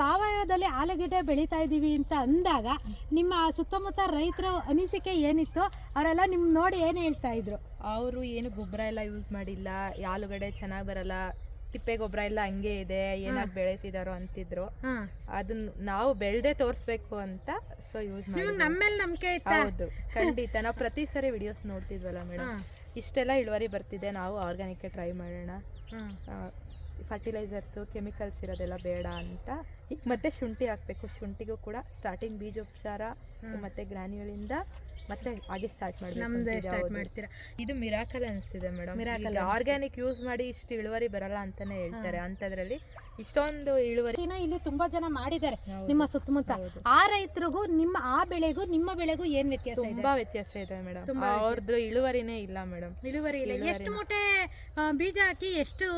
ಸಾವಯವದಲ್ಲಿ ಆಲೂಗೆಡ್ಡೆ ಬೆಳೀತಾ ಇದ್ದೀವಿ ಅಂತ ಅಂದಾಗ ನಿಮ್ಮ ಸುತ್ತಮುತ್ತ ರೈತರ ಅನಿಸಿಕೆ ಏನಿತ್ತು? ಅವರೆಲ್ಲ ನಿಮ್ ನೋಡಿ ಏನು ಹೇಳ್ತಾ ಇದ್ರು? ಅವರು ಏನು ಗೊಬ್ಬರ ಎಲ್ಲ ಯೂಸ್ ಮಾಡಿಲ್ಲ ಆಲೂಗಡೆ ಆಲೂಗಡ್ಡೆ ಚೆನ್ನಾಗಿ ಬರಲ್ಲ ತಿಪ್ಪೆ ಗೊಬ್ಬರ ಎಲ್ಲ ಹಂಗೆ ಇದೆ ಏನಾಗಿ ಬೆಳೀತಿದಾರೋ ಅಂತಿದ್ರು. ಅದನ್ನ ನಾವು ಬೆಳ್ದೆ ತೋರಿಸ್ಬೇಕು ಅಂತ ಸೊ ಯೂಸ್ ಮಾಡಿ ನಂಬಿಕೆ ಹೌದು ಖಂಡಿತ. ನಾವು ಪ್ರತಿ ಸರಿ ವಿಡಿಯೋಸ್ ನೋಡ್ತಿದ್ವಲ್ಲ ಮೇಡಮ್ ಇಷ್ಟೆಲ್ಲ ಇಳುವರಿ ಬರ್ತಿದೆ ನಾವು ಆರ್ಗ್ಯಾನಿಕ್ ಟ್ರೈ ಮಾಡೋಣ. ಫರ್ಟಿಲೈಸರ್ಸು ಕೆಮಿಕಲ್ಸ್ ಇರೋದೆಲ್ಲ ಬೇಡ ಅಂತ ಮತ್ತೆ ಶುಂಠಿ ಹಾಕಬೇಕು. ಶುಂಠಿಗೂ ಕೂಡ ಸ್ಟಾರ್ಟಿಂಗ್ ಬೀಜೋಪಚಾರ ಮತ್ತೆ ಗ್ರಾನ್ಯೂಲಿಂದ ಮತ್ತೆ ಹಾಗೆ ಸ್ಟಾರ್ಟ್ ನಮ್ದು ಮಾಡಬೇಕು ಸ್ಟಾರ್ಟ್ ಮಾಡ್ತೀರಾ? ಇದು ಮಿರಾಕಲ್ ಅನಿಸ್ತಿದೆ ಮೇಡಮ್ ಮಿರಾಕಲ್ ಆರ್ಗ್ಯಾನಿಕ್ ಯೂಸ್ ಮಾಡಿ ಇಷ್ಟು ಇಳುವರಿ ಬರಲ್ಲ ಅಂತಾನೆ ಹೇಳ್ತಾರೆ. ಅಂತದ್ರಲ್ಲಿ ಇಷ್ಟೊಂದು ಇಳುವರಿ ಇಲ್ಲಿ ತುಂಬಾ ಜನ ಮಾಡಿದ್ದಾರೆ ನಿಮ್ಮ ಸುತ್ತಮುತ್ತ. ಆ ರೈತರಿಗೂ ನಿಮ್ಮ ಆ ಬೆಳೆಗೂ ನಿಮ್ಮ ಬೆಳೆಗೂ ಏನ್ ವ್ಯತ್ಯಾಸ ಇದೆ? ತುಂಬಾ ವ್ಯತ್ಯಾಸ ಇದೆ ಮೇಡಮ್ ತುಂಬಾ ಅವ್ರದ್ದು ಇಳುವರಿನೇ ಇಲ್ಲ ಮೇಡಮ್ ಇಳುವರಿ ಇಲ್ಲ. ಎಷ್ಟು ಮೂಟೆ ಬೀಜ ಹಾಕಿ ಎಷ್ಟು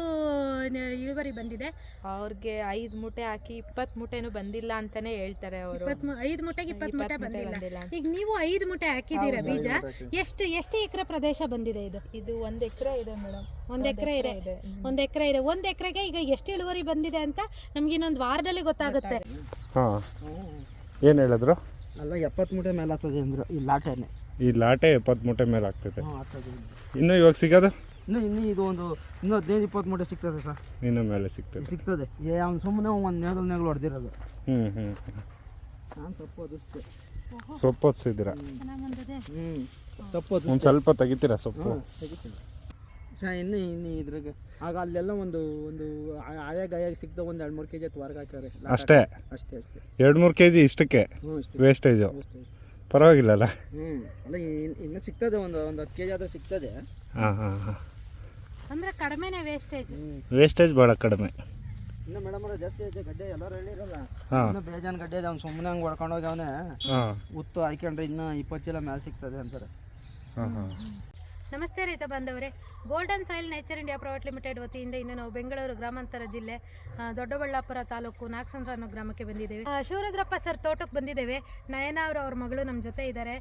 ಇಳುವರಿ ಬಂದಿದೆ? ಅವ್ರಿಗೆ ಐದ್ ಮೂಟೆ ಹಾಕಿ ಇಪ್ಪತ್ ಮೂಟೆನು ಬಂದಿಲ್ಲ ಅಂತಾನೆ ಹೇಳ್ತಾರೆ ಅವರು. ಐದ್ ಮೂಟೆಗೆ ಇಪ್ಪತ್ತು ಮೂಟೆ ಬಂದಿಲ್ಲ. ಈಗ ನೀವು ಐದು ಮೂಟೆ ಹಾಕಿದ್ದೀರಾ ಬೀಜ? ಎಷ್ಟು ಎಷ್ಟು ಎಕರೆ ಪ್ರದೇಶ ಬಂದಿದೆ ಇದು? ಇದು ಒಂದ್ ಎಕರೆ ಇದೆ ಮೇಡಮ್. ಒಂದ್ ಎಕರೆ ಇದೆ. ಒಂದ್ ಎಕರೆ ಇದೆ. ಒಂದ್ ಎಕರೆಗೆ ಈಗ ಎಷ್ಟು ಇಳುವರಿ ಬಂದಿದೆ ಅಂತ ನಮ್ಗೆ ಇನ್ನೊಂದು ವಾರದಲ್ಲಿ ಗೊತ್ತಾಗುತ್ತೆ. ಹಾಂ. ಏನು ಹೇಳಿದ್ರು? ಅಲ್ಲ ಎಪ್ಪತ್ತು ಮೂಟೆ ಮೇಲೆ ಆಗ್ತದೆ ಅಂದ್ರು. ಈ ಲಾಟೆನೆ. ಈ ಲಾಟೆ ಎಪ್ಪತ್ತು ಮೂಟೆ ಮೇಲೆ ಆಗ್ತದೆ. ಇನ್ನು ಇವಾಗ ಸಿಗೋದು? ಇನ್ನು ಇನ್ನು ಇದು ಒಂದು ಇನ್ನೂ ಹದಿನೈದು ಇಪ್ಪತ್ತು ಮೂಟೆ ಸಿಗ್ತದೆ ಸರ್. ಇನ್ನು ಮೇಲೆ ಸಿಗ್ತದೆ. ಸಿಗ್ತದೆ. ಏ ಅವ್ನು ಸುಮ್ಮನೆ ಒಂದು ನೇಗಲ್ ನೇಗಲು ಹೊಡೆದಿರೋದು. ಹ್ಞೂ ಹ್ಞೂ ನಾನು ಸ್ವಲ್ಪ ಅದಿಷ್ಟೇ. ಸೊಪ್ಪು ಹೊತ್ಸಿದ್ದೀರ? ಚೆನ್ನಾಗ್ ಬಂದಿದೆ ಹ್ಞೂ ಸೊಪ್ಪು ಒಂದು ಸ್ವಲ್ಪ ತೆಗಿತೀರಾ ಸೊಪ್ಪು? ಸಹ ಇನ್ನು ಇನ್ನು ಇದ್ರಾಗ. ಆಗ ಅಲ್ಲೆಲ್ಲ ಒಂದು ಒಂದು ಆಯಾ ಆಯಾಗ ಆಯಾಗ ಸಿಗ್ದ ಒಂದು ಎರಡು ಮೂರು ಕೆ ಜಿ ಹೊರಗೆ ಹಾಕ್ಯಾರೆ. ಲಾಟ್ ಅಷ್ಟೇ? ಅಷ್ಟೇ ಅಷ್ಟೇ. ಎರಡು ಮೂರು ಕೆ ಜಿ ಇಷ್ಟಕ್ಕೆ ವೇಸ್ಟೇಜ್ ಪರವಾಗಿಲ್ಲಲ್ಲ? ಹ್ಞೂ ಅಲ್ಲ ಇನ್- ಇನ್ನು ಸಿಗ್ತದೆ ಒಂದು ಒಂದು ಹತ್ತು ಕೆ ಜಿ ಆದರೂ ಸಿಗ್ತದೆ. ಹಾಂ ಹಾಂ ಹಾಂ. ಅಂದ್ರೆ ಕಡಿಮೆನೇ ವೇಸ್ಟೇಜ್ ಹ್ಞೂ ವೇಸ್ಟೇಜ್ ಭಾಳ ಕಡಿಮೆ. ಇನ್ನು ಮೇಡಮ್ ಅವ್ರ ಜಾಸ್ತಿ ಐತೆ ಗಡ್ಡೆ ಎಲ್ಲರೂ ಹೇಳಿರಲ್ಲ. ಇನ್ನು ಬೇಜಾನ್ ಗಡ್ಡೆ ಇದೆ ಅವ್ನು ಸುಮ್ಮನೆ ಹಂಗೆ ಹೊಡ್ಕೊಂಡು ಹೋಗಿ ಅವನೇ ಉತ್ತು ಹಾಕೊಂಡ್ರೆ ಇನ್ನೂ ಇಪ್ಪತ್ತು ಚೀಲ ಮೇಲೆ ಸಿಗ್ತದೆ ಅಂತಾರೆ. ನಮಸ್ತೆ ರೈತ ಬಾಂಧವರೇ. Golden soil nature India private limited ವತಿಯಿಂದ ಇನ್ನು ನಾವು ಬೆಂಗಳೂರು ಗ್ರಾಮಾಂತರ ಜಿಲ್ಲೆ ದೊಡ್ಡಬಳ್ಳಾಪುರ ತಾಲೂಕು ನಾಗಸಂದ್ರ ಅನ್ನೋ ಗ್ರಾಮಕ್ಕೆ ಬಂದಿದ್ದೇವೆ. ಶಿವರುದ್ರಪ್ಪ ಸರ್ ತೋಟಕ್ಕೆ ಬಂದಿದ್ದೇವೆ. ನಯನ ಅವರ, ಅವ್ರ ಮಗಳು ನಮ್ಮ ಜೊತೆ ಇದ್ದಾರೆ.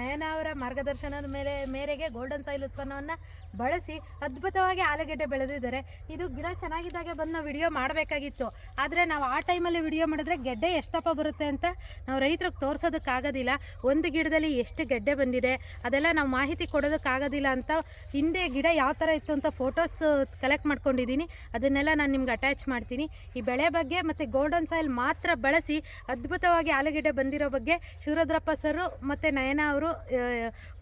ನಯನ ಅವರ ಮಾರ್ಗದರ್ಶನದ ಮೇಲೆ, ಮೇರೆಗೆ ಗೋಲ್ಡನ್ ಸಾಯಿಲ್ ಉತ್ಪನ್ನವನ್ನು ಬಳಸಿ ಅದ್ಭುತವಾಗಿ ಆಲೂಗೆಡ್ಡೆ ಬೆಳೆದಿದ್ದಾರೆ. ಇದು ಗಿಡ ಚೆನ್ನಾಗಿದ್ದಾಗೆ ಬಂದು ನಾವು ವಿಡಿಯೋ ಮಾಡಬೇಕಾಗಿತ್ತು. ಆದರೆ ನಾವು ಆ ಟೈಮಲ್ಲಿ ವಿಡಿಯೋ ಮಾಡಿದ್ರೆ ಗೆಡ್ಡೆ ಎಷ್ಟಪ್ಪ ಬರುತ್ತೆ ಅಂತ ನಾವು ರೈತರಿಗೆ ತೋರಿಸೋದಕ್ಕಾಗೋದಿಲ್ಲ. ಒಂದು ಗಿಡದಲ್ಲಿ ಎಷ್ಟು ಗೆಡ್ಡೆ ಬಂದಿದೆ, ಅದೆಲ್ಲ ನಾವು ಮಾಹಿತಿ ಕೊಡೋದಕ್ಕಾಗೋದಿಲ್ಲ ಅಂತ ಹಿಂದೆ ಗಿಡ ಯಾವ ಥರ ಇತ್ತು ಅಂತ ಫೋಟೋಸ್ ಕಲೆಕ್ಟ್ ಮಾಡ್ಕೊಂಡಿದ್ದೀನಿ. ಅದನ್ನೆಲ್ಲ ನಾನು ನಿಮ್ಗೆ ಅಟ್ಯಾಚ್ ಮಾಡ್ತೀನಿ. ಈ ಬೆಳೆ ಬಗ್ಗೆ ಮತ್ತು ಗೋಲ್ಡನ್ ಸಾಯಿಲ್ ಮಾತ್ರ ಬಳಸಿ ಅದ್ಭುತವಾಗಿ ಆಲೂಗೆಡ್ಡೆ ಬಂದಿರೋ ಬಗ್ಗೆ ಶಿವರುದ್ರಪ್ಪ ಸರು ಮತ್ತು ನಯನ ಅವರು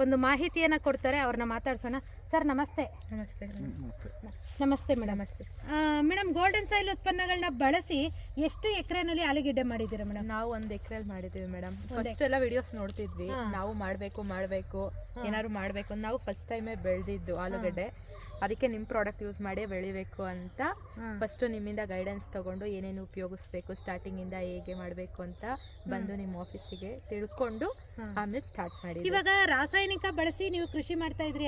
ಒಂದು ಮಾಹಿತಿಯನ್ನು ಕೊಡ್ತಾರೆ, ಅವ್ರನ್ನ ಮಾತಾಡ್ಸೋಣ. ಸರ್ ನಮಸ್ತೆ. ನಮಸ್ತೆ. ನಮಸ್ತೆ. ಮೇಡಮ್. ನಮಸ್ತೆ. ಮೇಡಮ್ ಗೋಲ್ಡನ್ ಸಾಯಿಲ್ ಉತ್ಪನ್ನಗಳನ್ನ ಬಳಸಿ ಎಷ್ಟು ಎಕರೆನಲ್ಲಿ ಆಲೂಗೆಡ್ಡೆ ಮಾಡಿದ್ದೀರಾ ಮೇಡಮ್? ನಾವು ಒಂದು ಎಕರೆಯಲ್ಲಿ ಮಾಡಿದ್ದೀವಿ ಮೇಡಮ್. ಫಸ್ಟ್ ಎಲ್ಲ ವಿಡಿಯೋಸ್ ನೋಡ್ತಿದ್ವಿ. ನಾವು ಮಾಡಬೇಕು ಮಾಡ್ಬೇಕು ಏನಾದ್ರು ಮಾಡಬೇಕು ಅಂತ. ನಾವು ಫಸ್ಟ್ ಟೈಮೇ ಬೆಳೆದಿದ್ದು ಆಲೂಗಡ್ಡೆ. ಅದಕ್ಕೆ ನಿಮ್ಮ ಪ್ರಾಡಕ್ಟ್ ಯೂಸ್ ಮಾಡಿ ಬೆಳಿಬೇಕು ಅಂತ. ಫಸ್ಟು ನಿಮ್ಮಿಂದ ಗೈಡೆನ್ಸ್ ತಗೊಂಡು ಏನೇನು ಉಪಯೋಗಿಸ್ಬೇಕು ಸ್ಟಾರ್ಟಿಂಗಿಂದ ಹೇಗೆ ಮಾಡಬೇಕು ಅಂತ ಬಂದು ನಿಮ್ಮ ಆಫೀಸಿಗೆ ತಿಳ್ಕೊಂಡು ಆಮೇಲೆ ಸ್ಟಾರ್ಟ್ ಮಾಡಿ ಇವಾಗ ರಾಸಾಯನಿಕ ಬಳಸಿ ನೀವು ಕೃಷಿ ಮಾಡ್ತಾ ಇದ್ರಿ.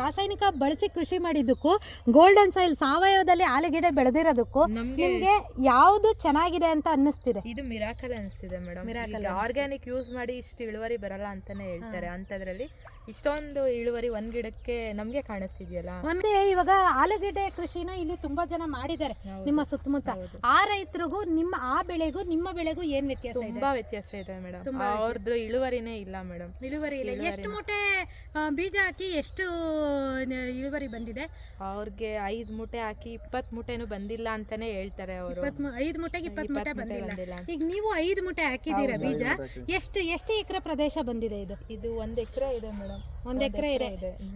ರಾಸಾಯನಿಕ ಬಳಸಿ ಕೃಷಿ ಮಾಡಿದ್ದಕ್ಕೂ ಗೋಲ್ಡನ್ ಸಾಯಿಲ್ ಸಾವಯವದಲ್ಲಿ ಆಲೂಗೆಡ್ಡೆ ಬೆಳೆದಿರೋದಕ್ಕೂ ನಮ್ಗೆ ನಿಮ್ಗೆ ಯಾವುದು ಚೆನ್ನಾಗಿದೆ ಅಂತ ಅನ್ನಿಸ್ತಿದೆ. ಇದು ಮಿರಾಕಲ್ ಅನಿಸ್ತಿದೆ ಮೇಡಮ್ ಮಿರಾಕಲ್ ಆರ್ಗ್ಯಾನಿಕ್ ಯೂಸ್ ಮಾಡಿ ಇಷ್ಟು ಇಳುವರಿ ಬರಲ್ಲ ಅಂತಾನೆ ಹೇಳ್ತಾರೆ. ಅಂತದ್ರಲ್ಲಿ ಇಷ್ಟೊಂದು ಇಳುವರಿ ಒಂದ್ ಗಿಡಕ್ಕೆ ನಮ್ಗೆ ಕಾಣಿಸ್ತಿದ್ಯಲ್ಲ? ಒಂದೇ ಇವಾಗ ಆಲೂಗೆಡ್ಡೆ ಕೃಷಿನ ಇಲ್ಲಿ ತುಂಬಾ ಜನ ಮಾಡಿದ್ದಾರೆ. ನಿಮ್ಮ ಸುತ್ತಮುತ್ತ. ಆ ರೈತರಿಗೂ ನಿಮ್ಮ ಆ ಬೆಳೆಗೂ ನಿಮ್ಮ ಬೆಳೆಗೂ ಏನ್ ವ್ಯತ್ಯಾಸ ಇದೆ? ತುಂಬಾ ವ್ಯತ್ಯಾಸ ಇದೆ ಮೇಡಮ್. ತುಂಬಾ ಅವ್ರದ್ದು ಇಳುವರಿನೇ ಇಲ್ಲ ಮೇಡಮ್. ಇಳುವರಿ ಇಲ್ಲ. ಎಷ್ಟು ಮೂಟೆ ಆ, ಬೀಜ ಹಾಕಿ ಎಷ್ಟು ನ- ಇಳುವರಿ ಬಂದಿದೆ? ಅವ್ರಿಗೆ ಐದ್ ಮೂಟೆ ಹಾಕಿ ಇಪ್ಪತ್ ಮೂಟೆನು ಬಂದಿಲ್ಲ ಅಂತಾನೆ ಹೇಳ್ತಾರೆ ಅವರು. ಇಪ್ಪತ್ತ್ ಮೂ- ಐದು ಮೂಟೆಗೆ ಇಪ್ಪತ್ ಮೂಟೆ ಇಪ್ಪತ್ತ್ ಮೂಟೆ ಬಂದಿಲ್ಲ. ಬಂದಿಲ್ಲ ಅಂತ. ಈಗ ನೀವು ಐದು ಮೂಟೆ ಹಾಕಿದೀರ ಬೀಜ? ಎಷ್ಟು ಎಷ್ಟು ಎಕರೆ ಪ್ರದೇಶ ಬಂದಿದೆ ಇದು? ಇದು ಒಂದ್ ಎಕರೆ ಇದೆ ಮೇಡಮ್. ಒಂದ್ ಎಕರೆ ಇದೆ.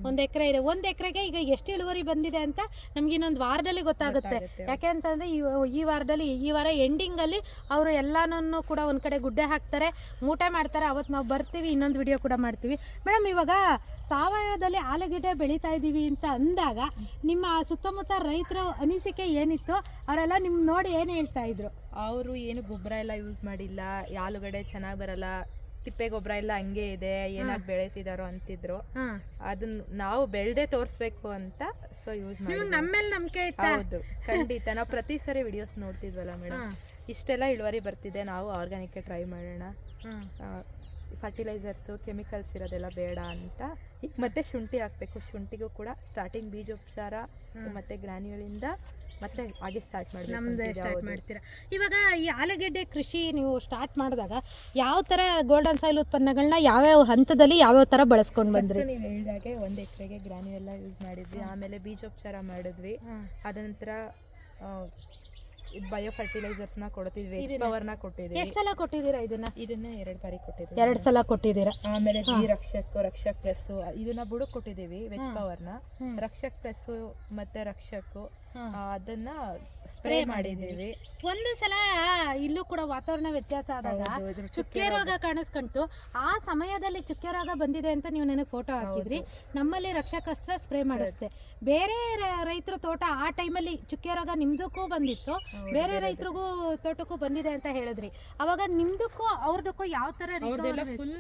ಒಂದ್ ಎಕರೆ ಇದೆ. ಒಂದ್ ಎಕರೆಗೆ ಈಗ ಎಷ್ಟು ಇಳುವರಿ ಬಂದಿದೆ ಅಂತ ನಮ್ಗೆ ಇನ್ನೊಂದು ವಾರದಲ್ಲಿ ಗೊತ್ತಾಗುತ್ತೆ. ಗೊತ್ತಾಗುತ್ತೆ. ಯಾಕೆ ಅಂತಂದ್ರೆ ಈ ಈ ವಾರದಲ್ಲಿ ಈ ವಾರ ಎಂಡಿಂಗ್ ಅಲ್ಲಿ ಅವರು ಎಲ್ಲಾನು ಕೂಡ ಒಂದ್ ಕಡೆ ಗುಡ್ಡೆ ಹಾಕ್ತಾರೆ ಮೂಟೆ ಮಾಡ್ತಾರೆ. ಅವತ್ತು ನಾವು ಬರ್ತೀವಿ ಇನ್ನೊಂದು ವಿಡಿಯೋ ಕೂಡ ಮಾಡ್ತೀವಿ. ಮೇಡಮ್ ಇವಾಗ ಸಾವಯವದಲ್ಲಿ ಆಲೂಗೆಡ್ಡೆ ಬೆಳೀತಾ ಇದ್ದೀವಿ ಅಂತ ಅಂದಾಗ ನಿಮ್ಮ ಸುತ್ತಮುತ್ತ ರೈತರ ಅನಿಸಿಕೆ ಏನಿತ್ತು? ಅವರೆಲ್ಲ ನಿಮ್ ನೋಡಿ ಏನು ಹೇಳ್ತಾ ಇದ್ರು? ಅವರು ಏನು ಗೊಬ್ಬರ ಎಲ್ಲ ಯೂಸ್ ಮಾಡಿಲ್ಲ ಆಲೂಗಡ್ಡೆ ಚೆನ್ನಾಗಿ ಬರಲ್ಲ ತಿಪ್ಪೆ ಗೊಬ್ಬರ ಎಲ್ಲ ಹಂಗೆ ಇದೆ ಏನಾಗಿ ಬೆಳೀತಿದಾರೋ ಅಂತಿದ್ರು. ಅದನ್ನ ನಾವು ಬೆಳ್ದೆ ತೋರಿಸ್ಬೇಕು ಅಂತ ಸೊ ಯೂಸ್ ಮಾಡಿ ನಿಮಗೆ ನಮ್ಮ ಮೇಲೆ ನಂಬಿಕೆ ಇತ್ತಾ? ಹೌದು ಖಂಡಿತ. ನಾವು ಪ್ರತಿ ಸರಿ ವಿಡಿಯೋಸ್ ನೋಡ್ತಿದ್ವಲ್ಲ ಮೇಡಮ್ ಇಷ್ಟೆಲ್ಲ ಇಳುವರಿ ಬರ್ತಿದೆ ನಾವು ಆರ್ಗ್ಯಾನಿಕ್ಗೆ ಟ್ರೈ ಮಾಡೋಣ. ಫರ್ಟಿಲೈಸರ್ಸು ಕೆಮಿಕಲ್ಸ್ ಇರೋದೆಲ್ಲ ಬೇಡ ಅಂತ. ಈಗ ಮತ್ತೆ ಶುಂಠಿ ಹಾಕಬೇಕು. ಶುಂಠಿಗೂ ಕೂಡ ಸ್ಟಾರ್ಟಿಂಗ್ ಬೀಜೋಪಚಾರ ಮತ್ತೆ ಗ್ರಾನ್ಯೂಲಿಂದ ಮತ್ತೆ ಹಾಗೆ ಸ್ಟಾರ್ಟ್ ಮಾಡಿ ನಮ್ದು ಸ್ಟಾರ್ಟ್ ಮಾಡ್ತೀರಾ? ಇವಾಗ ಈ ಆಲೂಗೆಡ್ಡೆ ಕೃಷಿ ನೀವು ಸ್ಟಾರ್ಟ್ ಮಾಡಿದಾಗ ಯಾವ ಥರ ಗೋಲ್ಡನ್ ಸಾಯಿಲ್ ಉತ್ಪನ್ನಗಳನ್ನ ಯಾವ್ಯಾವ ಹಂತದಲ್ಲಿ ಯಾವ್ಯಾವ ಥರ ಬಳಸ್ಕೊಂಡು ಬಂದ್ರಿ? ನೀವು ಹೇಳಿದಾಗೆ ಒಂದು ಎಕರೆಗೆ ಗ್ರಾನ್ಯುಯೆಲ್ಲ ಯೂಸ್ ಮಾಡಿದ್ವಿ. ಆಮೇಲೆ ಬೀಜೋಪಚಾರ ಮಾಡಿದ್ವಿ. ಅದ ನಂತರ ಬಯೋ ಫರ್ಟಿಲೈಸರ್ಸ್ನ ಕೊಡ್ತಿದ್ವಿ ವೆಜ್ ಪವರ್ನ ಕೊಟ್ಟಿದ್ದೀವಿ. ಎಷ್ಟು ಸಲ ಕೊಟ್ಟಿದ್ದೀರಾ ಇದನ್ನ? ಇದನ್ನ ಎರಡು ಬಾರಿ ಕೊಟ್ಟಿದ್ದೀವಿ. ಎರಡು ಸಲ ಕೊಟ್ಟಿದ್ದೀರಾ? ಆಮೇಲೆ ಜಿ ರಕ್ಷಕ್ ರಕ್ಷಕ್ ಪ್ರೆಸ್ ಇದನ್ನ ಬುಡಕ್ ಕೊಟ್ಟಿದ್ದೀವಿ ವೆಜ್ ಪವರ್ನ ರಕ್ಷಕ್ ಪ್ರೆಸ್ ಮತ್ತೆ ರಕ್ಷಕ್ ಅದನ್ನ ಸ್ಪ್ರೇ ಮಾಡಿದೀವಿ ಒಂದು ಸಲ ಇಲ್ಲೂ ಕೂಡ ವಾತಾವರಣ ವ್ಯತ್ಯಾಸ ಆದಾಗ ಚುಕ್ಕೆ ರೋಗ. ಕಾಣಿಸ್ಕೊಂತು ಆ ಸಮಯದಲ್ಲಿ ಚುಕ್ಕೆ ರೋಗ ಬಂದಿದೆ ಅಂತ ನೀವು ನನಗೆ ಫೋಟೋ ಹಾಕಿದ್ರಿ. ನಮ್ಮಲ್ಲಿ ರಕ್ಷಕಸ್ತ್ರ ಸ್ಪ್ರೇ ಮಾಡಿಸ್ದೆ. ಬೇರೆ ರೈತರ ತೋಟ ಆ ಟೈಮಲ್ಲಿ ಚುಕ್ಕೆ ರೋಗ ನಿಮ್ದಕ್ಕೂ ಬಂದಿತ್ತು. ಬೇರೆ ರೈತರಿಗೂ ತೋಟಕ್ಕೂ ಬಂದಿದೆ ಅಂತ ಹೇಳಿದ್ರಿ. ಅವಾಗ ನಿಮ್ದಕ್ಕೂ ಅವ್ರದಕ್ಕೂ ಯಾವ ತರ ಫುಲ್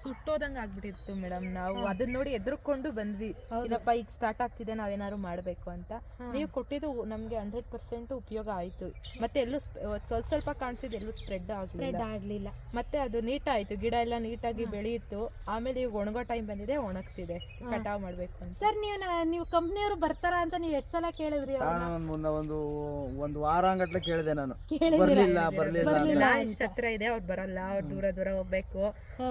ಸುಟ್ಟೋದಂಗ ಆಗ್ಬಿಟ್ಟಿತ್ತು ಮೇಡಮ್. ನಾವು ಅದನ್ನ ನೋಡಿ ಎದುರ್ಕೊಂಡು ಬಂದ್ವಿ. ಇಲ್ಲಪ್ಪ ಈಗ ಸ್ಟಾರ್ಟ್ ಆಗ್ತಿದೆ ನಾವೇನಾದ್ರು ಮಾಡ್ಬೇಕು ಅಂತ. ನೀವು ಕೊಟ್ಟಿದ್ದು ನಮ್ಗೆ ಹಂಡ್ರೆಡ್ ಪರ್ಸೆಂಟ್ ಉಪಯೋಗ ಆಯ್ತು. ಮತ್ತೆ ಎಲ್ಲೂ ಸ್ವಲ್ಪ ಸ್ವಲ್ಪ ಕಾಣಿಸಿದ್ ಎಲ್ಲೂ ಸ್ಪ್ರೆಡ್ ಸ್ಪ್ರೆಡ್ ಆಗ್ಲಿಲ್ಲ. ಮತ್ತೆ ಅದು ನೀಟ್ ಆಯ್ತು ಗಿಡ ಎಲ್ಲ ನೀಟಾಗಿ ಬೆಳೆಯಿತು. ಆಮೇಲೆ ಈಗ ಒಣಗೋ ಟೈಮ್ ಬಂದಿದೆ ಒಣಗ್ತಿದೆ. ಕಟಾವ್ ಮಾಡ್ಬೇಕು ಅಂತ. ಸರ್ ನೀವು ನೀವು ಕಂಪ್ನಿಯವರು ಬರ್ತಾರ ಅಂತ ನೀವು ಎಷ್ಟು ಸಲ ಕೇಳಿದ್ರಿ ಒಂದು ಒಂದು ವಾರ ಕೇಳಿದೆ ನಾನು. ಬರಲಿಲ್ಲ ಬರಲಿಲ್ಲ ಇಷ್ಟ ಹತ್ರ ಇದೆ ಅವ್ರು ಬರಲ್ಲ ಅವ್ರು ದೂರ ದೂರ ಹೋಗ್ಬೇಕು.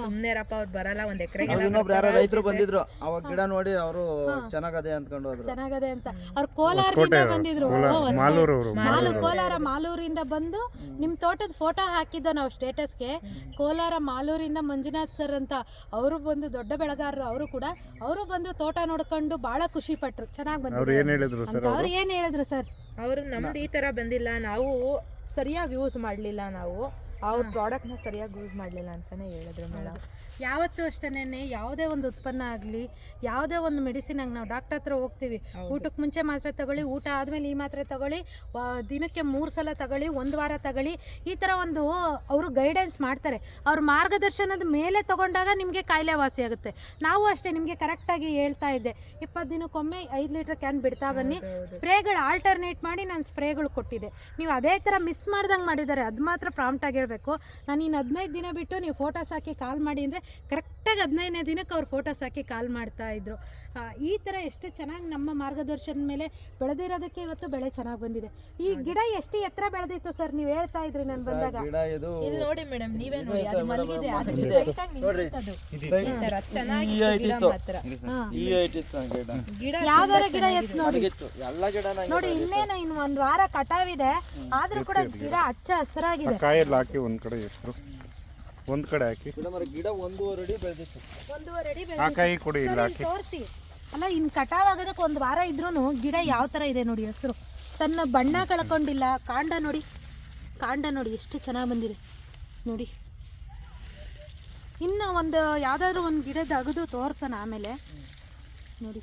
ಸುಮ್ಮನೆರಪ್ಪ ಅವ್ರು ಬರಲ್ಲ ಒಂದ್ ಎಕರೆಗೆ ಅವ್ರು ಇನ್ನೊಬ್ರು ಯಾರೋ ರೈತರು ಬಂದಿದ್ರು ಅವಾಗ ಗಿಡ ನೋಡಿ ಅವರು ಚೆನ್ನಾಗದೆ ಅಂದ್ಕೊಂಡು ಹೋದ್ರು. ಚೆನ್ನಾಗದೆ ಅಂತ. ಅವ್ರು ಕೋಲಾರದಿಂದ ಬಂದಿದ್ರು. ಮಾಲೂರು. ಮಾಲು ಕೋಲಾರ ಮಾಲೂರಿಂದ ಬಂದು ನಿಮ್ಮ ತೋಟದ ಫೋಟೋ ಹಾಕಿದ್ದ ನಾವು ಸ್ಟೇಟಸ್ಗೆ ಕೋಲಾರ ಮಾಲೂರಿಂದ ಮಂಜುನಾಥ್ ಸರ್ ಅಂತ ಅವರು ಬಂದು ದೊಡ್ಡ ಬೆಳೆಗಾರರು ಅವರು ಕೂಡ ಅವರು ಬಂದು ತೋಟ ನೋಡ್ಕೊಂಡು ಬಹಳ ಖುಷಿ ಪಟ್ರು. ಚೆನ್ನಾಗಿ ಅವ್ರು ಬಂದ್ರು ಏನು ಹೇಳಿದ್ರು ಅಂತ ಸರ್ ಅವ್ರು ಏನ್ ಹೇಳಿದ್ರು ಸರ್ ಅವ್ರು ನಮ್ದು ಈ ತರ ಬಂದಿಲ್ಲ. ನಾವು ಸರಿಯಾಗಿ ಯೂಸ್ ಮಾಡ್ಲಿಲ್ಲ ನಾವು. ಅವ್ರ ಪ್ರಾಡಕ್ಟ್ನ ಸರಿಯಾಗಿ ಯೂಸ್ ಮಾಡಲಿಲ್ಲ ಅಂತಲೇ ಹೇಳಿದ್ರು ಮೇಡಮ್ ಯಾವತ್ತೂ ಅಷ್ಟೇನೆ ಯಾವುದೇ ಒಂದು ಉತ್ಪನ್ನ ಆಗಲಿ ಯಾವುದೇ ಒಂದು ಮೆಡಿಸಿನ್ ಹಂಗೆ ನಾವು ಡಾಕ್ಟರ್ ಹತ್ರ ಹೋಗ್ತೀವಿ. ಊಟಕ್ಕೆ ಮುಂಚೆ ಮಾತ್ರ ತಗೊಳ್ಳಿ ಊಟ ಆದಮೇಲೆ ಈ ಮಾತ್ರೆ ತಗೊಳ್ಳಿ ದಿನಕ್ಕೆ ಮೂರು ಸಲ ತಗೊಳ್ಳಿ ಒಂದು ವಾರ ತಗೊಳ್ಳಿ ಈ ಥರ ಒಂದು ಅವರು ಗೈಡೆನ್ಸ್ ಮಾಡ್ತಾರೆ. ಅವ್ರ ಮಾರ್ಗದರ್ಶನದ ಮೇಲೆ ತಗೊಂಡಾಗ ನಿಮಗೆ ಕಾಯಿಲೆ ವಾಸಿ ಆಗುತ್ತೆ. ನಾವು ಅಷ್ಟೇ ನಿಮಗೆ ಕರೆಕ್ಟಾಗಿ ಹೇಳ್ತಾ ಇದ್ದೆ. ಇಪ್ಪತ್ತು ದಿನಕ್ಕೊಮ್ಮೆ ಐದು ಲೀಟ್ರ್ ಕ್ಯಾನ್ ಬಿಡ್ತಾ ಬನ್ನಿ. ಸ್ಪ್ರೇಗಳು ಆಲ್ಟರ್ನೇಟ್ ಮಾಡಿ ನಾನು ಸ್ಪ್ರೇಗಳು ಕೊಟ್ಟಿದ್ದೆ. ನೀವು ಅದೇ ಥರ ಮಿಸ್ ಮಾಡ್ದಂಗೆ ಮಾಡಿದ್ದಾರೆ. ಅದು ಮಾತ್ರ ಪ್ರಾಂಪ್ಟಾಗಿ ಹೇಳಬೇಕು ನಾನು ಇನ್ನು ಹದಿನೈದು ದಿನ ಬಿಟ್ಟು ನೀವು ಫೋಟೋಸ್ ಹಾಕಿ ಕಾಲ್ ಮಾಡಿ ಅಂದರೆ ಕರೆಕ್ಟಾಗಿ ಹದಿನೈದನೇ ದಿನಕ್ಕೆ ಅವ್ರು ಫೋಟೋಸ್ ಹಾಕಿ ಕಾಲ್ ಮಾಡ್ತಾ ಇದ್ರು. ಆ, ಈ ಥರ ಎಷ್ಟು ಚೆನ್ನಾಗಿ ನಮ್ಮ ಮಾರ್ಗದರ್ಶನ ಮೇಲೆ ಬೆಳೆದಿರೋದಕ್ಕೆ ಇವತ್ತು ಬೆಳೆ ಚೆನ್ನಾಗಿ ಬಂದಿದೆ. ಈ ಗಿಡ ಎಷ್ಟು ಎತ್ತರ ಬೆಳೆದಿತ್ತು ಸರ್? ನೀವು ಹೇಳ್ತಾ ಇದ್ರಿ ನಾನು ಬಂದಾಗ. ಗಿಡ ಇದು ಇಲ್ಲಿ ನೋಡಿ ಮೇಡಮ್ ನೀವೇ ನೋಡಿ ಅದು ಮಲಗಿದೆ ಅದು straight ಆಗಿ ನಿಂತಿತ್ತದು. ಈ ತರ ಚೆನ್ನಾಗಿ ಗಿಡ ಮಾತ್ರ. ಈ ಇತ್ತು ಗಿಡ. ಗಿಡ ಯಾವ್ದಾರ ಗಿಡ ಎತ್ತು ನೋಡಿ. ಇತ್ತು ಎಲ್ಲ ಗಿಡನ ನೋಡಿ ಇನ್ನೇನು ಇನ್ನು ಒಂದು ವಾರ ಕಟಾವಿದೆ. ಆದ್ರೂ ಕೂಡ ಗಿಡ ಹಚ್ಚ ಹಸಿರಾಗಿದೆ. ಕಾಯಲ್ಲಿ ಹಾಕಿ ಒಂದ್ ಕಡೆ ಎಷ್ಟು ಒಂದ್ ಕಡೆ ಹಾಕಿ. ಗಿಡ ಮರ ಗಿಡ ಒಂದೂವರೆ ಅಡಿ ಬೆಳೆದಿತ್ತು. ಒಂದೂವರೆ ಅಡಿ ಆ ಕಾಯಿ ಕೊಡಿ ಇಲ್ಲ ಹಾಕಿ. ತೋರಿಸಿ. ಅಲ್ಲ ಇನ್ನು ಕಟಾವ್ ಆಗೋದಕ್ಕೆ ಒಂದು ವಾರ ಇದ್ರೂ ಗಿಡ ಯಾವ ಥರ ಇದೆ ನೋಡಿ ಹಸಿರು. ತನ್ನ ಬಣ್ಣ ಕಳ್ಕೊಂಡಿಲ್ಲ. ಕಾಂಡ ನೋಡಿ. ಕಾಂಡ ನೋಡಿ, ಎಷ್ಟು ಚೆನ್ನಾಗಿ ಬಂದಿದೆ. ನೋಡಿ. ಇನ್ನು ಒಂದು ಯಾವುದಾದ್ರೂ ಒಂದು ಗಿಡದ ಅಗದು ತೋರ್ಸೋಣ ಆಮೇಲೆ. ನೋಡಿ.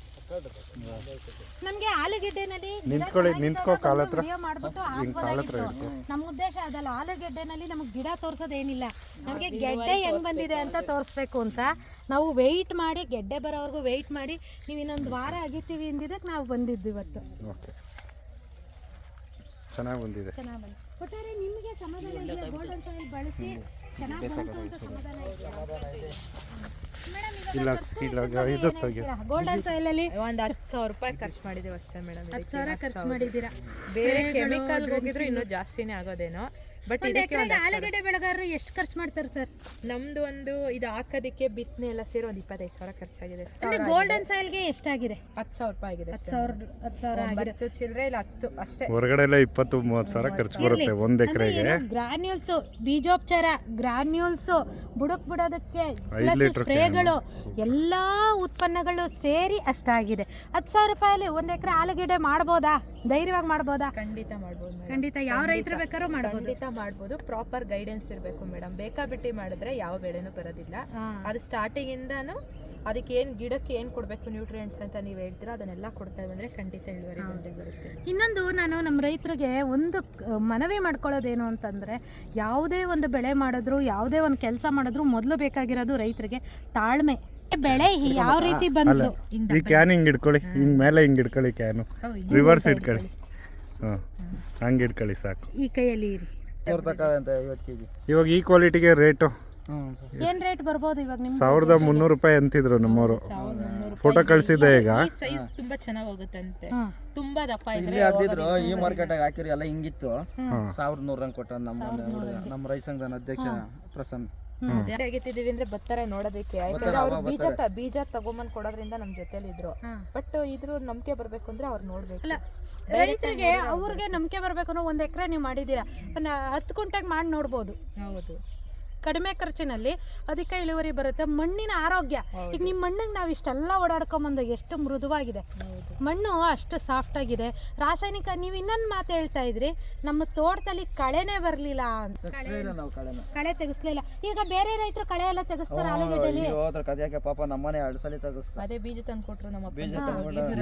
ನಮಗೆ ಆಲೂಗೆಡ್ಡೆನಲ್ಲಿ ಗಿಡ ನಿಂತ್ಕೊಳ್ಳಿ, ನಿಂತ್ಕೋ ಕಾಲ್ ಹತ್ರ. ಮಾಡ್ಬಿಟ್ಟು ಹಾಕ್ಬೋದಾಗಿತ್ತು. ನಮ್ಮ ಉದ್ದೇಶ ಅದಲ್ಲ ಆಲೂಗೆಡ್ಡೆನಲ್ಲಿ ನಮ್ಗೆ ಗಿಡ ತೋರ್ಸೋದೇನಿಲ್ಲ. ನಮಗೆ ಗೆಡ್ಡೆ ಹೆಂಗ್ ಬಂದಿದೆ ಅಂತ ತೋರಿಸ್ಬೇಕು ಅಂತ ನಾವು ವೆಯ್ಟ್ ಮಾಡಿ ಗೆಡ್ಡೆ ಬರೋವರೆಗೂ ವೆಯ್ಟ್ ಮಾಡಿ ನೀವು ಇನ್ನೊಂದು ವಾರ ಆಗಿರ್ತೀವಿ ಅಂದಿದ್ದಕ್ಕೆ ನಾವು ಬಂದಿದ್ದು ಇವತ್ತು. ಓಕೆ. ಚೆನ್ನಾಗಿ ಬಂದಿದೆ. ಚೆನ್ನಾಗಿ ಬಂದು ಒಟ್ಟಾರೆ ನಿಮಗೆ ಸಮಾಧಾನ ಇದೆಯಾ ಗೋಲ್ಡನ್ ಸಾಯಿಲ್ ಬಳಸಿ ಚೆನ್ನಾಗಿ ಬಂತು ಅಂತ ಸಮಾಧಾನ ಇಲ್ಲ ಇಲ್ಲ ಇದು ತೆಗಿ ಗೋಲ್ಡನ್ ಸಾಯಿಲ್ ಅಲ್ಲಿ ಒಂದ್ ಹತ್ತು ಸಾವಿರ ರೂಪಾಯಿ ಖರ್ಚು ಮಾಡಿದೀರಾ ಅಷ್ಟೇ ಮೇಡಮ್. ಹತ್ತು ಸಾವಿರ ಖರ್ಚು ಮಾಡಿದ್ದೀರಾ? ಬೇರೆ ಕೆಮಿಕಲ್ ಹೋಗಿದ್ರು ಇನ್ನೂ ಜಾಸ್ತಿನೇ ಆಗೋದೇನೋ. ಬಟ್ ಒಂದು ಇದಕ್ಕೆ ಎಕರೆಗೆ ಆಲೂಗೆಡ್ಡೆ ಬೆಳೆಗಾರರು ಎಷ್ಟು ಖರ್ಚು ಮಾಡ್ತಾರೆ ಸರ್? ನಮ್ದು ಒಂದು ಇದು ಹಾಕೋದಕ್ಕೆ ಬಿತ್ತನೆ ಎಲ್ಲ ಸೇರಿ ಒಂದು ಇಪ್ಪತ್ತೈದು ಸಾವಿರ ಖರ್ಚಾಗಿದೆ. ಅಂದ್ರೆ ಗೋಲ್ಡನ್ ಸೈಲ್ಗೆ ಎಷ್ಟಾಗಿದೆ? ಹತ್ತು ಸಾವಿರ ರೂಪಾಯಿ ಆಗಿದೆ ಅಷ್ಟೇ. ಸಾವಿರ ಹತ್ತು ಸಾವಿರ ಆಗಿದೆ. ಒಂಬತ್ತು ಚಿಲ್ಲರೆ ಇಲ್ಲ ಹತ್ತು ಅಷ್ಟೇ. ಹೊರಗಡೆ ಎಲ್ಲ ಇಪ್ಪತ್ತು ಮೂವತ್ತು ಸಾವಿರ ಖರ್ಚು ಬರುತ್ತೆ ಒಂದು ಎಕರೆಗೆ. ಗ್ರಾನ್ಯೂಲ್ಸ್ ಬೀಜೋಪಚಾರ ಗ್ರಾನ್ಯೂಲ್ಸ್ ಬುಡಕ್ ಬಿಡೋದಕ್ಕೆ ಐದು ಲೀಟ್ರ್ ಸ್ಪ್ರೇಗಳು ಎಲ್ಲಾ ಉತ್ಪನ್ನಗಳು ಸೇರಿ ಅಷ್ಟಾಗಿದೆ. ಹತ್ತು ಸಾವಿರ ರೂಪಾಯಲ್ಲಿ ಒಂದು ಎಕರೆ ಆಲೂಗೆಡ್ಡೆ ಮಾಡ್ಬೋದಾ? ಧೈರ್ಯವಾಗಿ ಮಾಡ್ಬೋದಾ? ಖಂಡಿತ ಮಾಡ್ಬೋದು ಖಂಡಿತ ಯಾವ ರೈತರು ಬೇಕಾದ್ರೂ ಮಾಡಬಹುದು ಖಂಡಿತ ಮಾಡ್ಬೋದು. ಪ್ರಾಪರ್ ಗೈಡೆನ್ಸ್ ಇರಬೇಕು ಮೇಡಮ್. ಬೇಕಾಬಿಟ್ಟಿ ಮಾಡಿದ್ರೆ ಯಾವ ಬೆಳೆನೂ ಬರೋದಿಲ್ಲ. ಅದು ಸ್ಟಾರ್ಟಿಂಗ್ ಇಂದಾನು ಅದಕ್ಕೆ ಏನ್ ಗಿಡಕ್ಕೆ ಏನ್ ಕೊಡ್ಬೇಕು ನ್ಯೂಟ್ರಿಯೆಂಟ್ಸ್ ಅಂತ ನೀವು ಹೇಳ್ತೀರಾ ಅದನ್ನೆಲ್ಲ ಕೊಡ್ತಾ ಬಂದ್ರೆ ಖಂಡಿತ ಇಳುವರಿ ಬಂದೇ ಬರುತ್ತೆ. ಇನ್ನೊಂದು ನಾನು ನಮ್ಮ ರೈತರಿಗೆ ಒಂದು ಮನವಿ ಮಾಡ್ಕೊಳ್ಳೋದೇನು ಅಂತಂದರೆ ಯಾವುದೇ ಒಂದು ಬೆಳೆ ಮಾಡಿದ್ರು ಯಾವುದೇ ಒಂದು ಕೆಲಸ ಮಾಡಿದ್ರು ಮೊದಲು ಬೇಕಾಗಿರೋದು ರೈತರಿಗೆ ತಾಳ್ಮೆ. ಬೆಳೆ ಯಾವ ರೀತಿ ಬಂತು ಈ ಕ್ಯಾನ್ ಹಿಂಗೆ ಇಟ್ಕೊಳ್ಳಿ ಹಿಂಗೆ ಮೇಲೆ ಹಿಂಗೆ ಇಟ್ಕೊಳ್ಳಿ ಕ್ಯಾನು ರಿವರ್ಸ್ ಇಟ್ಕೊಳ್ಳಿ ಹಾಂ ಹಂಗೆ ಇಟ್ಕೊಳ್ಳಿ ಸಾಕು. ಈ ಕೈಯಲ್ಲಿ ಇರಿ. ತಕ್ಕ ಅಂತ ಐವತ್ತು ಕೆ ಜಿ ಇವಾಗ ಈ ಕ್ವಾಲಿಟಿಗೆ ರೇಟು ಏನ್ ರೇಟ್ ಬರ್ಬೋದು ಇವಾಗ ನಿಮ್ಗೆ ಸಾವಿರದ ಮುನ್ನೂರು ರೂಪಾಯಿ ಅಂತಿದ್ರು ನಮ್ಮವರು. ಫೋಟೋ ಕಳ್ಸಿದ್ದೆ ಈಗ. ಸೈಜ್ ತುಂಬಾ ಚೆನ್ನಾಗಿ ಹೋಗುತ್ತಂತೆ. ತುಂಬಾ ದಪ್ಪ ಇದ್ರೆ ಇಲ್ಲಿ ಹಾಕಿದ್ರು ಈ ಆಗಿ ಹಾಕಿರಿ ಎಲ್ಲ ಹಿಂಗಿತ್ತು. ಸಾವಿರದ ನೂರಂಗೆ ಕೊಟ್ಟ ನಮ್ಮ ನಮ್ಮ ರೈತ ಸಂಘದ ಅಧ್ಯಕ್ಷ ಪ್ರಸನ್ನ. ಹೇಗಿತ್ತಿದೀವಿ ಅಂದ್ರೆ ಬರ್ತಾರೆ ನೋಡೋದಕ್ಕೆ. ಯಾಕಂದ್ರೆ ಅವ್ರು ಬೀಜ ತ- ಬೀಜ ತಗೊಂಬಂದ್ ಕೊಡೋದ್ರಿಂದ ನಮ್ ಜೊತೆಲಿ ಇದ್ರು. ಬಟ್ ಇದ್ರ ನಂಬಿಕೆ ಬರ್ಬೇಕು ಅಂದ್ರೆ ಅವ್ರು ನೋಡ್ಬೇಕು. ರೈತರಿಗೆ ಅವ್ರಿಗೆ ನಂಬಿಕೆ ಬರ್ಬೇಕು ಅನ್ನೋ ಒಂದ್ ಎಕರೆ ನೀವು ಮಾಡಿದೀರ ಹತ್ ಹತ್ತು ಕುಂಟೆಗೆ ಮಾಡಿ ನೋಡ್ಬೋದು. ಹೌದು. ಕಡಿಮೆ ಖರ್ಚಿನಲ್ಲಿ ಅಧಿಕ ಇಳುವರಿ ಬರುತ್ತೆ. ಮಣ್ಣಿನ ಆರೋಗ್ಯ. ಈಗ ನಿಮ್ಮ ಮಣ್ಣಿಗೆ ನಾವು ಇಷ್ಟೆಲ್ಲ ಓಡಾಡ್ಕೊಂಬಂದಾಗ ಎಷ್ಟು ಮೃದುವಾಗಿದೆ. ಮಣ್ಣು ಅಷ್ಟು ಸಾಫ್ಟ್ ಆಗಿದೆ. ರಾಸಾಯನಿಕ ನೀವು ಇನ್ನೊಂದು ಮಾತು ಹೇಳ್ತಾ ಇದ್ರಿ. ನಮ್ಮ ತೋಟದಲ್ಲಿ ಕಳೆನೇ ಬರಲಿಲ್ಲ ಅಂತ. ಇಲ್ಲ ನಾವು ಕಳೆನ. ಕಳೆ ತೆಗಿಸ್ಲಿಲ್ಲ ಈಗ ಬೇರೆ ರೈತರು ಕಳೆ ಎಲ್ಲ ತೆಗಿಸ್ತಾರೆ ಆಲೂಗಡ್ಡೆಲಿ? ಅದ್ರ ಕದ್ಯಾಕೆ ಪಾಪ ನಮ್ಮನೆ ಎರಡು ಸಲ ತೆಗಿಸ್ತಾರೆ. ಅದೇ ಬೀಜ ತಂದು ಕೊಟ್ರು ನಮ್ಮ ಬೀಜ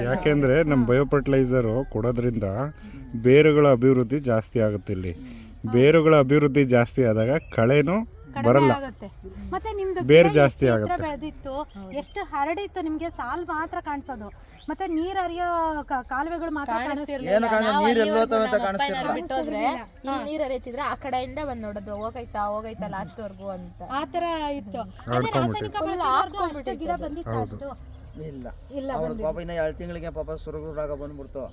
ಯಾಕೆಂದ್ರೆ ನಮ್ಮ ಬಯೋ ಫರ್ಟಿಲೈಸರು ಕೊಡೋದ್ರಿಂದ ಬೇರುಗಳ ಅಭಿವೃದ್ಧಿ ಜಾಸ್ತಿ ಆಗುತ್ತೆ ಇಲ್ಲಿ. ಬೇರುಗಳ ಅಭಿವೃದ್ಧಿ ಜಾಸ್ತಿ ಆದಾಗ ಕಳೆನೂ ಕಡಿಮೆ ಬರಲ್ಲ. ಆಗುತ್ತೆ. ಮತ್ತೆ ನಿಮ್ದು ಬೇರೆ ಜಾಸ್ತಿ ಆಗುತ್ತೆ. ಬೆಳೆದಿತ್ತು ಎಷ್ಟು ಹರಡಿತ್ತು ನಿಮ್ಗೆ ಸಾಲ್ ಮಾತ್ರ ಕಾಣಿಸೋದು. ಮತ್ತೆ ನೀರ್ ಹರಿಯೋ ಕಾಲುವೆಗಳು ಮಾತ್ರ ಬಿಟ್ಟೋದ್ರೆ ಈ ನೀರ್ ಹರಿತಿದ್ರೆ ಆ ಕಡೆಯಿಂದ ಬಂದ್ ನೋಡೋದು ಹೋಗೈತಾ ಹೋಗೈತಾ ಲಾಸ್ಟ್ ವರ್ಗು ಅಂತ. ಆತರ ತರ ಇತ್ತು. ರಾಸಾಯನಿಕ ಗಿಡ ಬಂದಿತ್ತು ಅಷ್ಟು? ಇಲ್ಲ. ಇಲ್ಲ ಪಾಪ ಇನ್ನ ಎರಡು ತಿಂಗಳಿಗೆ ಪಾಪ ಸುರಗುರಾಗ ಬಂದ್ಬಿಡ್ತು.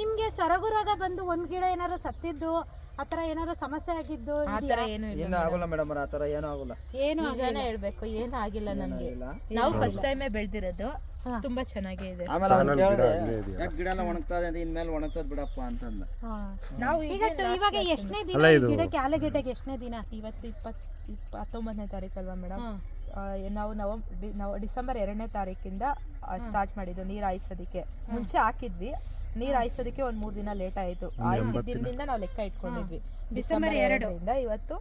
ನಿಮ್ಗೆ ಸೊರಗು ರೋಗ ಬಂದು ಒಂದ್ ಗಿಡ ಏನಾರ ಸತ್ತಿದ್ದು ಆತರ ಏನಾದ್ರು ಸಮಸ್ಯೆ ಆಗಿದ್ದು ಆತರ ಏನು ಇಲ್ಲ ಏನು ಆಗೋಲ್ಲ ಮೇಡಮ್ ಆ ಥರ ಏನೂ ಆಗೋಲ್ಲ. ಏನು ನಿಜಾನೇ ಹೇಳ್ಬೇಕು ಏನು ಆಗಿಲ್ಲ ನಮ್ಗೆ. ಇಲ್ಲ ನಾವು ಫಸ್ಟ್ ಟೈಮೇ ಬೆಳ್ದಿರೋದು ತುಂಬಾ ಚೆನ್ನಾಗೇ ಇದೆ. ಆಮೇಲೆ ಅವ್ನು ಕೇಳಿದೆ ಯಾಕೆ ಗಿಡ ಎಲ್ಲ ಒಣಗ್ತದೆ ಅಂತ ಇನ್ಮೇಲೆ ಒಣಗ್ತದ ಬಿಡಪ್ಪ ಅಂತಂದ. ಹಾ. ನಾವು ಈಗ ಟ- ಇವಾಗ ಎಷ್ಟನೇ ದಿನ ಈ ಗಿಡಕ್ಕೆ ಆಲೂಗೆಡ್ಡೆಗೆ ಎಷ್ಟನೇ ದಿನ? ಇವತ್ತು ಇಪ್ಪತ್ ಇಪ್ಪ ಹತ್ತೊಂಬತ್ತನೇ ತಾರೀಕಲ್ವಾ ಮೇಡಮ್. ನಾವು ನವಂಬರ್ ಡಿ- ನಾವು ಡಿಸೆಂಬರ್ ಎರಡನೇ ತಾರೀಕಿಂದ ಸ್ಟಾರ್ಟ್ ಮಾಡಿದ್ದು ನೀರು ಹಾಯಿಸೋದಕ್ಕೆ. ಮುಂಚೆ ಹಾಕಿದ್ವಿ ನೀರು ಹಾಯಿಸೋದಕ್ಕೆ ಒಂದ್ ಮೂರ್ ದಿನ ಲೇಟ್ ಆಯ್ತು. ಹಾಯಿಸಿದ ದಿನದಿಂದ ನಾವು ಲೆಕ್ಕ ಇಟ್ಕೊಂಡಿದ್ವಿ. ಡಿಸೆಂಬರ್ ಎರಡರಿಂದ ಇವತ್ತು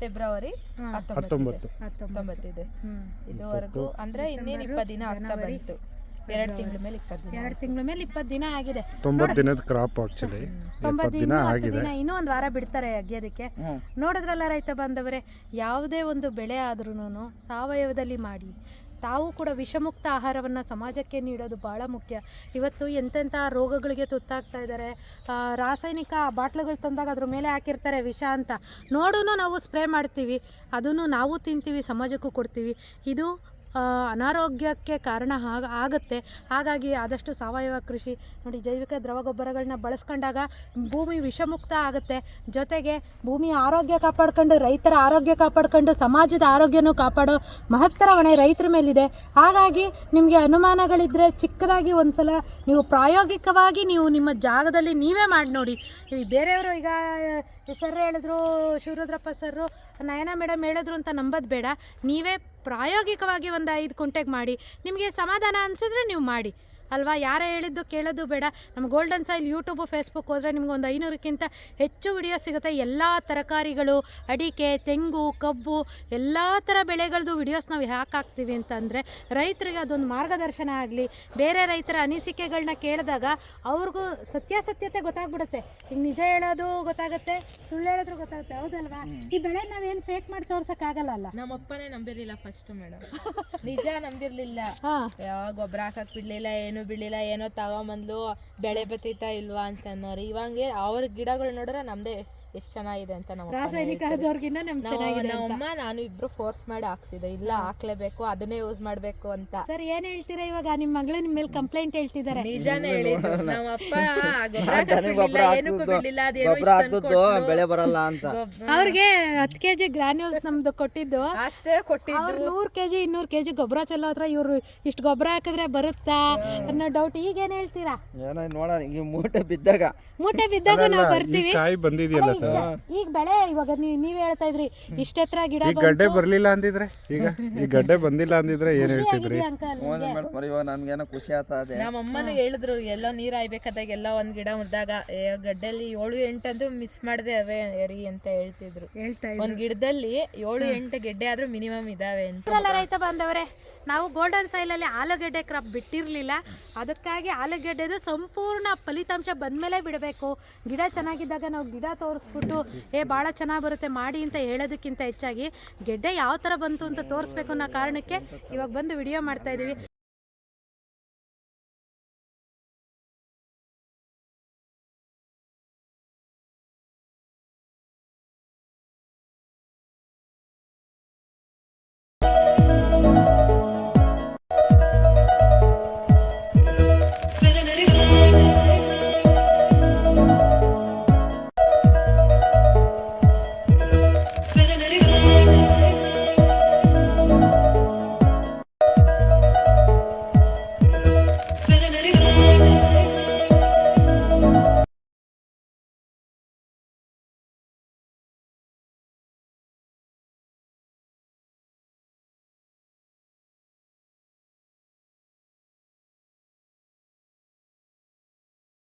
ಫೆಬ್ರವರಿ ಹತ್ತೊಂಬತ್ತು ಹತ್ತೊಂಬತ್ತು. ಹತ್ತೊಂಬತ್ತಿದೆ. ಇದುವರೆಗೂ ಅಂದ್ರೆ ಇನ್ನೇನು ಇಪ್ಪತ್ತು ದಿನ ಆಗ್ತಾ ಬಂತು. ಎರಡು ತಿಂಗಳ ಮೇಲೆ ಇಪ್ಪತ್ತು ದಿನ ಎರಡು ತಿಂಗಳ ಮೇಲೆ ಇಪ್ಪತ್ತು ದಿನ ಆಗಿದೆ. ತೊಂಬತ್ತು ದಿನದ ಕ್ರಾಪ್ ಆಕ್ಚುಲಿ ತೊಂಬತ್ತು ದಿನ ಆಗಿದೆ. ದಿನ ಇನ್ನೂ ಒಂದು ವಾರ ಬಿಡ್ತಾರೆ ಅಗ್ಯೋದಕ್ಕೆ. ನೋಡಿದ್ರಲ್ಲ ರೈತ ಬಾಂಧವರೇ ಯಾವುದೇ ಒಂದು ಬೆಳೆ ಆದ್ರೂ ಸಾವಯವದಲ್ಲಿ ಮಾಡಿ ತಾವು ಕೂಡ ವಿಷಮುಕ್ತ ಆಹಾರವನ್ನು ಸಮಾಜಕ್ಕೆ ನೀಡೋದು ಭಾಳ ಮುಖ್ಯ. ಇವತ್ತು ಎಂತೆಂಥ ರೋಗಗಳಿಗೆ ತುತ್ತಾಗ್ತಾ ಇದ್ದಾರೆ. ರಾಸಾಯನಿಕ ಬಾಟ್ಲುಗಳು ತಂದಾಗ ಅದ್ರ ಮೇಲೆ ಹಾಕಿರ್ತಾರೆ ವಿಷ ಅಂತ. ನೋಡೂ ನಾವು ಸ್ಪ್ರೇ ಮಾಡ್ತೀವಿ. ಅದನ್ನು ನಾವು ತಿಂತೀವಿ, ಸಮಾಜಕ್ಕೂ ಕೊಡ್ತೀವಿ. ಇದು ಅನಾರೋಗ್ಯಕ್ಕೆ ಕಾರಣ ಆಗ ಆಗುತ್ತೆ. ಹಾಗಾಗಿ ಆದಷ್ಟು ಸಾವಯವ ಕೃಷಿ ನೋಡಿ, ಜೈವಿಕ ದ್ರವ ಗೊಬ್ಬರಗಳನ್ನ ಬಳಸ್ಕೊಂಡಾಗ ಭೂಮಿ ವಿಷಮುಕ್ತ ಆಗುತ್ತೆ. ಜೊತೆಗೆ ಭೂಮಿ ಆರೋಗ್ಯ ಕಾಪಾಡ್ಕೊಂಡು, ರೈತರ ಆರೋಗ್ಯ ಕಾಪಾಡ್ಕೊಂಡು, ಸಮಾಜದ ಆರೋಗ್ಯನೂ ಕಾಪಾಡೋ ಮಹತ್ತರ ಹೊಣೆ ರೈತರ ಮೇಲಿದೆ. ಹಾಗಾಗಿ ನಿಮಗೆ ಅನುಮಾನಗಳಿದ್ದರೆ ಚಿಕ್ಕದಾಗಿ ಒಂದ್ಸಲ ನೀವು ಪ್ರಾಯೋಗಿಕವಾಗಿ ನೀವು ನಿಮ್ಮ ಜಾಗದಲ್ಲಿ ನೀವೇ ಮಾಡಿ ನೋಡಿ. ಈ ಬೇರೆಯವರು ಈಗ ಸರ್ ಹೇಳಿದ್ರು, ಶಿವರುದ್ರಪ್ಪ ಸರ್ ನಯನ ಮೇಡಮ್ ಹೇಳಿದ್ರು ಅಂತ ನಂಬೋದು ಬೇಡ. ನೀವೇ ಪ್ರಾಯೋಗಿಕವಾಗಿ ಒಂದು ಐದು ಕುಂಟೆಗೆ ಮಾಡಿ ನಿಮಗೆ ಸಮಾಧಾನ ಅನಿಸಿದ್ರೆ ನೀವು ಮಾಡಿ. ಅಲ್ವಾ? ಯಾರೇ ಹೇಳಿದ್ದು ಕೇಳೋದು ಬೇಡ. ನಮ್ಮ ಗೋಲ್ಡನ್ ಸಾಯಿಲ್ ಯೂಟ್ಯೂಬು ಫೇಸ್ಬುಕ್ ಹೋದರೆ ನಿಮ್ಗೆ ಒಂದು ಐನೂರಕ್ಕಿಂತ ಹೆಚ್ಚು ವಿಡಿಯೋ ಸಿಗುತ್ತೆ. ಎಲ್ಲ ತರಕಾರಿಗಳು ಅಡಿಕೆ ತೆಂಗು ಕಬ್ಬು ಎಲ್ಲ ಥರ ಬೆಳೆಗಳದ್ದು ವಿಡಿಯೋಸ್ ನಾವು ಯಾಕೆ ಹಾಕ್ತೀವಿ ಅಂತಂದರೆ ರೈತರಿಗೆ ಅದೊಂದು ಮಾರ್ಗದರ್ಶನ ಆಗಲಿ ಬೇರೆ ರೈತರ ಅನಿಸಿಕೆಗಳನ್ನ ಕೇಳಿದಾಗ ಅವ್ರಿಗೂ ಸತ್ಯಾಸತ್ಯತೆ ಗೊತ್ತಾಗ್ಬಿಡುತ್ತೆ. ಈಗ ನಿಜ ಹೇಳೋದು ಗೊತ್ತಾಗುತ್ತೆ ಸುಳ್ಳು ಹೇಳಿದ್ರು ಗೊತ್ತಾಗುತ್ತೆ ಹೌದಲ್ವಾ? ಈ ಬೆಳೆ ನಾವೇನು ಫೇಕ್ ಮಾಡಿ ತೋರ್ಸೋಕ್ಕಾಗಲ್ಲ ಅಲ್ಲ? ನಮ್ಮ ಅಪ್ಪನೇ ನಂಬಿರ್ಲಿಲ್ಲ ಫಸ್ಟ್ ಮೇಡಮ್ ನಿಜ ನಂಬಿರಲಿಲ್ಲ. ಗೊಬ್ಬರ ಹಾಕಕ್ ಬಿಡ್ಲಿಲ್ಲ ಏನು ಬಿಡ್ಲಿಲ್ಲ ಏನೋ ತಗೊಂಬಂದ್ಲು ಬೆಳೆ ಬತ್ತೈತಾ ಇಲ್ವಾ ಅಂತ ಅನ್ನೋರು ಇವಂಗೆ ಅವ್ರ ಗಿಡಗಳು ನೋಡಿದ್ರೆ ನಮ್ದೇ ಎಷ್ಟ್ ಚೆನ್ನಾಗಿದೆ ಅಂತ ನಮ್ಮ ರಾಸಾಯನಿಕ. ಆದವ್ರಿಗಿನ್ನ ನಮ್ ಚೆನ್ನಾಗಿದೆ ಅಂತ. ನಮ್ಮಮ್ಮ ನಾನು ಇಬ್ರು ಫೋರ್ಸ್ ಮಾಡಿ ಹಾಕ್ಸಿದೆ. ಇಲ್ಲ ಹಾಕ್ಲೇಬೇಕು ಅದನ್ನೇ ಯೂಸ್ ಮಾಡ್ಬೇಕು ಅಂತ. ಸರ್ ಏನ್ ಹೇಳ್ತೀರಾ ಇವಾಗ? ನಿಮ್ ಮಗಳು ನಿಮ್ಮ ಮೇಲೆ ಕಂಪ್ಲೇಂಟ್ ಹೇಳ್ತಿದ್ದಾರೆ. ನಿಜಾನೇ ಹೇಳಿದ್ದು. ನಮ್ಮ ಅಪ್ಪ ಗೊಬ್ಬರ ಹಾಕಕ್ ದನಿಗ್ ಗೊಬ್ಬರ ಏನಕ್ಕೂ ಬಿಡ್ಲಿಲ್ಲ ಅದೇನೋ ಗೊಬ್ಬರ ಇಷ್ಟ್ ಹಾಕ್ತಿದ್ದು ಬೆಳೆ ಬರಲ್ಲ ಅಂತ. ಅವ್ರಿಗೆ ಹತ್ತು ಕೆಜಿ ಗ್ರಾನ್ಯೂಲ್ಸ್ ನಮ್ದು ಕೊಟ್ಟಿದ್ದು. ಅಷ್ಟೇ ಕೊಟ್ಟಿದ್ದು. ನೂರ್ ನೂರು ಕೆಜಿ ಇನ್ನೂರ್ ಕೆಜಿ ಗೊಬ್ಬರ ಚಲೋ ಹತ್ರ ಇವ್ರು ಇಷ್ಟು ಗೊಬ್ಬರ ಹಾಕಿದ್ರೆ ಬರುತ್ತಾ ಅನ್ನೋ ಡೌಟ್ ಈಗ ಏನ್ ಹೇಳ್ತೀರಾ? ಏನೋ ನೋಡ ಈ ಮೂಟೆ ಬಿದ್ದಾಗ ಮೂಟೆ ಬಿದ್ದಾಗ ನಾವು ಬರ್ತೀವಿ. ಕಾಯಿ ಬಂದಿದೆಯಲ್ಲ ಸರ್. ಈಗ ಬೆಳೆ ಇವಾಗ ನೀವು ನೀವ್ ಹೇಳ್ತಾ ಇದ್ರಿ ಇಷ್ಟೆತ್ರ ಗಿಡ ಈ ಗಡ್ಡೆ ಬರಲಿಲ್ಲ ಅಂದಿದ್ರೆ? ಈಗ ಈ ಗಡ್ಡೆ ಬಂದಿಲ್ಲ ಅಂದಿದ್ರೆ ಏನು ಹೇಳ್ತಿದ್ರಿ? ಏನೋ ಖುಷಿ ಆಗ್ತದೆ ನಮ್ಮ ಅಮ್ಮನಿಗೆ ಹೇಳಿದ್ರು ಎಲ್ಲ ನೀರ್ ಹಾಯ್ಬೇಕಾದಾಗ ಎಲ್ಲ ಒಂದ್ ಗಿಡ ಮುರಿದಾಗ ಗಡ್ಡೆಲಿ ಏಳು ಎಂಟಂದು ಮಿಸ್ ಮಾಡದೆ ಅವೇ ಎರಿ ಅಂತ ಹೇಳ್ತಿದ್ರು. ಹೇಳ್ತಾ ಒಂದ್ ಗಿಡದಲ್ಲಿ ಏಳು ಎಂಟು ಗೆಡ್ಡೆ ಆದ್ರೂ ಮಿನಿಮಮ್ ಇದಾವೆ ಅಂತ. ರೈತ ಬಾಂಧವರೇ? ನಾವು ಗೋಲ್ಡನ್ ಸೈಲಲ್ಲಿ ಆಲೂಗಡ್ಡೆ ಕ್ರಾಪ್ ಬಿಟ್ಟಿರಲಿಲ್ಲ. ಅದಕ್ಕಾಗಿ ಆಲೂಗಡ್ಡೆದು ಸಂಪೂರ್ಣ ಫಲಿತಾಂಶ ಬಂದಮೇಲೆ ಬಿಡಬೇಕು. ಗಿಡ ಚೆನ್ನಾಗಿದ್ದಾಗ ನಾವು ಗಿಡ ತೋರಿಸ್ಬಿಟ್ಟು, ಏ ಭಾಳ ಚೆನ್ನಾಗಿ ಬರುತ್ತೆ, ಮಾಡಿ ಅಂತ ಹೇಳೋದಕ್ಕಿಂತ ಹೆಚ್ಚಾಗಿ ಗೆಡ್ಡೆ ಯಾವ ಥರ ಬಂತು ಅಂತ ತೋರಿಸ್ಬೇಕು ಅನ್ನೋ ಕಾರಣಕ್ಕೆ ಇವಾಗ ಬಂದು ವಿಡಿಯೋ ಮಾಡ್ತಾ ಇದ್ದೀವಿ